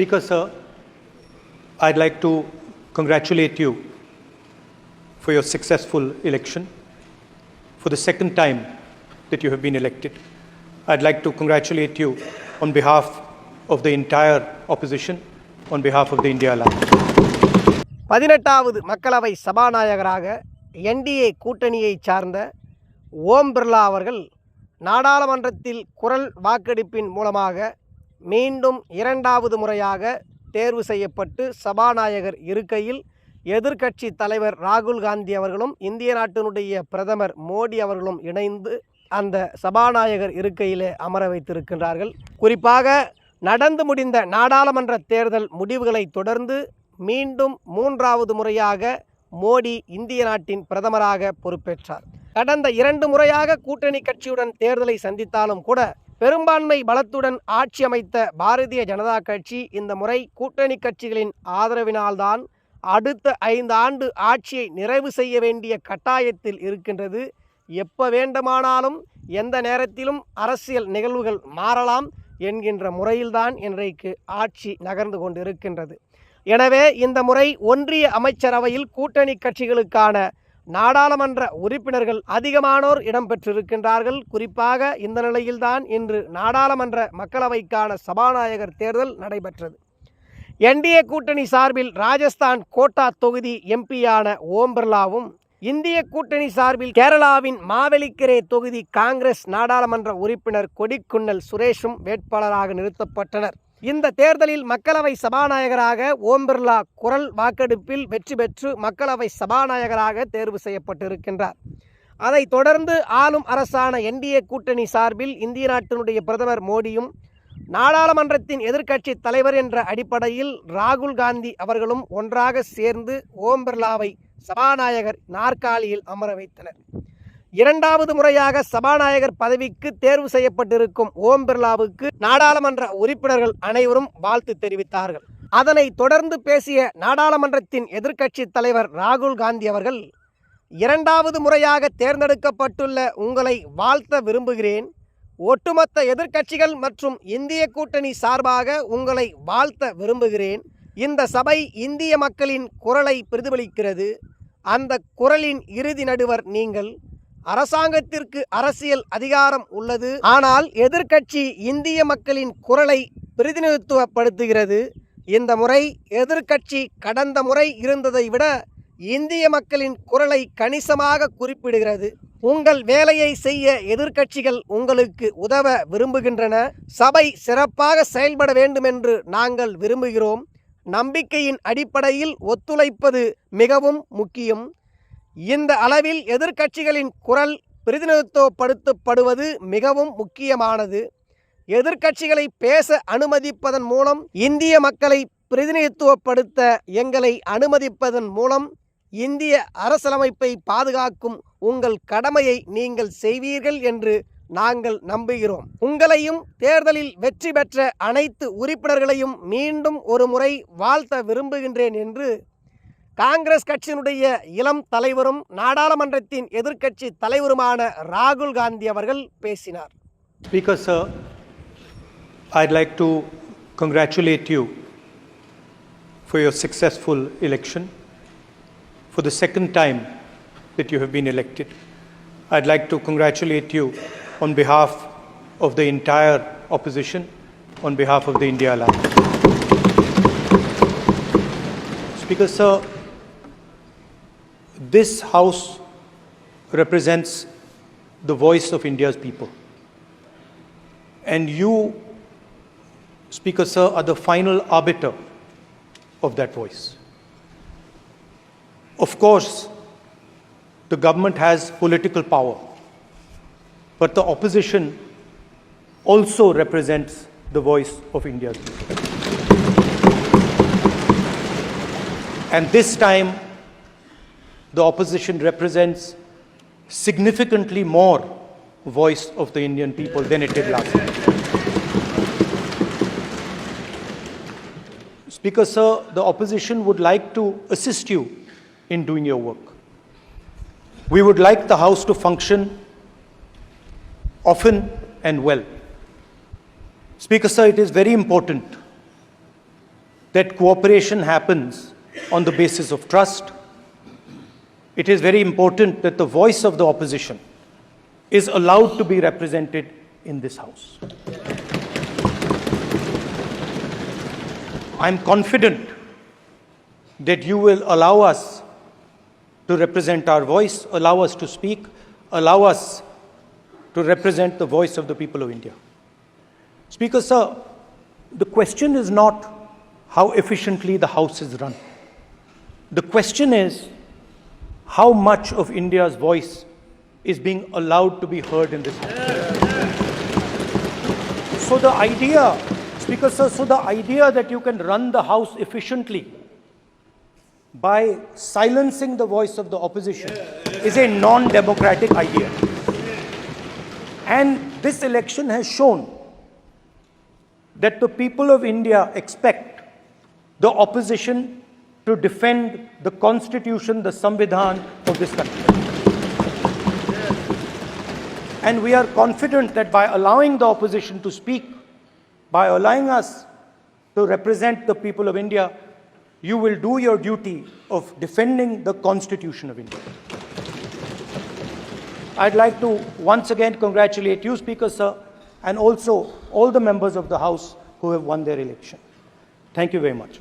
Speaker, sir, I'd like to congratulate you for your successful election. For the second time that you have been elected, I'd like to congratulate you on behalf of the entire opposition, on behalf of the India Alliance. பதினெட்டாவது மக்களவை சபாநாயகராக NDA கூட்டணியை சார்ந்த ஓம் பிர்லா அவர்கள் நாடாளுமன்றத்தில் குரல் வாக்கெடுப்பின் மூலமாக மீண்டும் இரண்டாவது முறையாக தேர்வு செய்யப்பட்டு சபாநாயகர் இருக்கையில் எதிர்க்கட்சி தலைவர் ராகுல் காந்தி அவர்களும் இந்திய நாட்டினுடைய பிரதமர் மோடி அவர்களும் இணைந்து அந்த சபாநாயகர் இருக்கையிலே அமர வைத்திருக்கின்றார்கள். குறிப்பாக நடந்து முடிந்த நாடாளுமன்ற தேர்தல் முடிவுகளை தொடர்ந்து மீண்டும் மூன்றாவது முறையாக மோடி இந்திய நாட்டின் பிரதமராக பொறுப்பேற்றார். கடந்த இரண்டு முறையாக கூட்டணி கட்சியுடன் தேர்தலை சந்தித்தாலும் கூட பெரும்பான்மை பலத்துடன் ஆட்சி அமைத்த பாரதிய ஜனதா கட்சி இந்த முறை கூட்டணி கட்சிகளின் ஆதரவினால்தான் அடுத்த ஐந்து ஆண்டு ஆட்சியை நிறைவு செய்ய வேண்டிய கட்டாயத்தில் இருக்கின்றது. எப்போ வேண்டுமானாலும் எந்த நேரத்திலும் அரசியல் நிகழ்வுகள் மாறலாம் என்கின்ற முறையில்தான் இன்றைக்கு ஆட்சி நகர்ந்து கொண்டிருக்கின்றது. எனவே இந்த முறை ஒன்றிய அமைச்சரவையில் கூட்டணி கட்சிகளுக்கான நாடாளுமன்ற உறுப்பினர்கள் அதிகமானோர் இடம்பெற்றிருக்கின்றார்கள். குறிப்பாக இந்த நிலையில்தான் இன்று நாடாளுமன்ற மக்களவைக்கான சபாநாயகர் தேர்தல் நடைபெற்றது. என்டிஏ கூட்டணி சார்பில் ராஜஸ்தான் கோட்டா தொகுதி எம்பியான ஓம் பிர்லாவும் இந்திய கூட்டணி சார்பில் கேரளாவின் மாவெலிக்கரே தொகுதி காங்கிரஸ் நாடாளுமன்ற உறுப்பினர் கொடிக்குன்னல் சுரேஷும் வேட்பாளராக நிறுத்தப்பட்டனர். இந்த தேர்தலில் மக்களவை சபாநாயகராக ஓம் பிர்லா குரல் வாக்கெடுப்பில் வெற்றி பெற்று மக்களவை சபாநாயகராக தேர்வு செய்யப்பட்டிருக்கின்றார். அதைத் தொடர்ந்து ஆளும் அரசான என்டிஏ கூட்டணி சார்பில் இந்திய நாட்டினுடைய பிரதமர் மோடியும் நாடாளுமன்றத்தின் எதிர்க்கட்சி தலைவர் என்ற அடிப்படையில் ராகுல் காந்தி அவர்களும் ஒன்றாக சேர்ந்து ஓம் பிர்லாவை சபாநாயகர் நாற்காலியில் அமர வைத்தனர். இரண்டாவது முறையாக சபாநாயகர் பதவிக்கு தேர்வு செய்யப்பட்டிருக்கும் ஓம் பிர்லாவுக்கு நாடாளுமன்ற உறுப்பினர்கள் அனைவரும் வாழ்த்து தெரிவித்தார்கள். அதனை தொடர்ந்து பேசிய நாடாளுமன்றத்தின் எதிர்க்கட்சி தலைவர் ராகுல் காந்தி அவர்கள் இரண்டாவது முறையாக தேர்ந்தெடுக்கப்பட்டுள்ள உங்களை வாழ்த்த விரும்புகிறேன். ஒட்டுமொத்த எதிர்க்கட்சிகள் மற்றும் இந்திய கூட்டணி சார்பாக உங்களை வாழ்த்த விரும்புகிறேன். இந்த சபை இந்திய மக்களின் குரலை பிரதிபலிக்கிறது. அந்த குரலின் இறுதி நடுவர் நீங்கள். அரசாங்கத்திற்கு அரசியல் அதிகாரம் உள்ளது. ஆனால் எதிர்க்கட்சி இந்திய மக்களின் குரலை பிரதிநிதித்துவப்படுத்துகிறது. இந்த முறை எதிர்க்கட்சி கடந்த முறை இருந்ததை விட இந்திய மக்களின் குரலை கணிசமாக குறிப்பிடுகிறது. உங்கள் வேலையை செய்ய எதிர்க்கட்சிகள் உங்களுக்கு உதவ விரும்புகின்றன. சபை சிறப்பாக செயல்பட வேண்டும் என்று நாங்கள் விரும்புகிறோம். நம்பிக்கையின் அடிப்படையில் ஒத்துழைப்பது மிகவும் முக்கியம். இந்த அளவில் எதிர்க்கட்சிகளின் குரல் பிரதிநிதித்துவப்படுத்தப்படுவது மிகவும் முக்கியமானது. எதிர்க்கட்சிகளை பேச அனுமதிப்பதன் மூலம் இந்திய மக்களை பிரதிநிதித்துவப்படுத்த எங்களை அனுமதிப்பதன் மூலம் இந்திய அரசியலமைப்பை பாதுகாக்கும் உங்கள் கடமையை நீங்கள் செய்வீர்கள் என்று நாங்கள் நம்புகிறோம். உங்களையும் தேர்தலில் வெற்றி பெற்ற அனைத்து உறுப்பினர்களையும் மீண்டும் ஒரு முறை வாழ்த்த விரும்புகின்றேன் என்று காங்கிரஸ் கட்சியினுடைய இளம் தலைவரும் நாடாளுமன்றத்தின் எதிர்க்கட்சி தலைவருமான ராகுல் காந்தி அவர்கள் பேசினார் Speaker, sir, I'd like to congratulate you for your successful election. For the second time that you have been elected, I'd like to congratulate you on behalf of the entire opposition, on behalf of the India Alliance. Speaker, sir, this House represents the voice of India's people. And you, Speaker, sir, are the final arbiter of that voice. Of course, the government has political power, but the opposition also represents the voice of India's people. And this time, the opposition represents significantly more voice of the Indian people than it did last time. Speaker, sir, the opposition would like to assist you in doing your work. We would like the House to function often and well. Speaker, sir, it is very important that cooperation happens on the basis of trust. It is very important that the voice of the opposition is allowed to be represented in this House. I'm confident that you will allow us to represent our voice, allow us to speak, allow us to represent the voice of the people of India. Speaker, sir, the question is not how efficiently the House is run. The question is how much of India's voice is being allowed to be heard in this House. So the idea, Speaker, sir, so the idea that you can run the House efficiently by silencing the voice of the opposition is a non democratic idea. And this election has shown that the people of India expect the opposition to defend the constitution, the Samvidhan of this country. And we are confident that by allowing the opposition to speak, by allowing us to represent the people of India, you will do your duty of defending the Constitution of India. I'd like to once again congratulate you, Speaker, sir, and also all the members of the House who have won their election. Thank you very much.